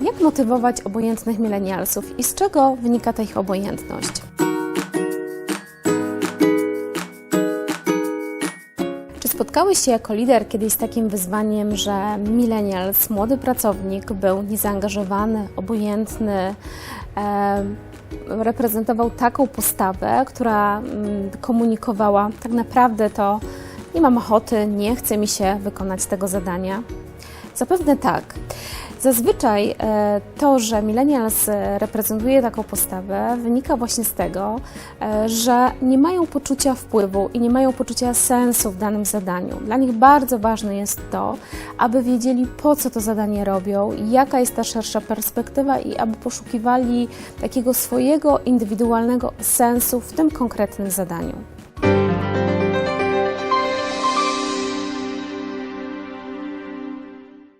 Jak motywować obojętnych milenialsów i z czego wynika ta ich obojętność? Czy spotkałeś się jako lider kiedyś z takim wyzwaniem, że millennials, młody pracownik, był niezaangażowany, obojętny, e, reprezentował taką postawę, która mm, komunikowała tak naprawdę to nie mam ochoty, nie chce mi się wykonać tego zadania? Zapewne tak. Zazwyczaj e, to, że millennials e, reprezentuje taką postawę, wynika właśnie z tego, e, że nie mają poczucia wpływu i nie mają poczucia sensu w danym zadaniu. Dla nich bardzo ważne jest to, aby wiedzieli, po co to zadanie robią, jaka jest ta szersza perspektywa i aby poszukiwali takiego swojego indywidualnego sensu w tym konkretnym zadaniu.